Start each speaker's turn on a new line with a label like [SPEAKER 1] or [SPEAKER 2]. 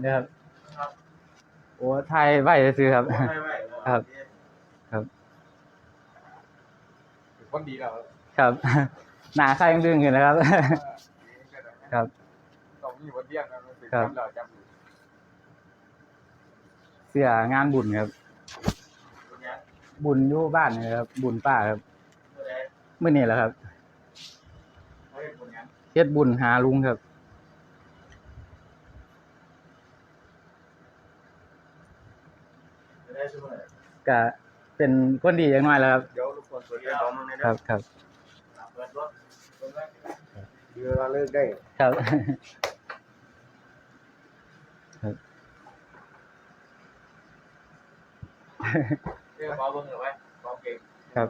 [SPEAKER 1] เนี่ยครับโอ้ไทยไหวซื้อครับ ครับ ครับ
[SPEAKER 2] คนดีแล้ว
[SPEAKER 1] ครับ หนาใครยังดึงอยู่นะครับ ครับ
[SPEAKER 2] ต้องมีวันเดียงนะมันเป็น
[SPEAKER 1] ครับ
[SPEAKER 2] จำเราจำอยู่
[SPEAKER 1] เสียงานบุญครับ
[SPEAKER 2] ตัวเนี้ย
[SPEAKER 1] บุญอยู่บ้านนี่ครับ บุญป้าครับ
[SPEAKER 2] ตัวแรก
[SPEAKER 1] มื้อนี้แหละครับ
[SPEAKER 2] เขาเรียกตัวเนี้ย
[SPEAKER 1] เฮ็ดบุญหาลุงครับ
[SPEAKER 2] จะได้ช่วย
[SPEAKER 1] ก็เป็นคนดีอย่างน้อยแล้วครับ
[SPEAKER 2] เดี๋ยวทุกคนสวยๆพร้อมกันเลย
[SPEAKER 1] ครั
[SPEAKER 2] นะ
[SPEAKER 1] บครับ
[SPEAKER 2] เปิดรถเปิดรถ
[SPEAKER 3] เดือนละเลิกได้
[SPEAKER 1] ครับ
[SPEAKER 2] เรื่องเบาเบิ้งหรือไว้เบาเก่ง
[SPEAKER 1] ครับ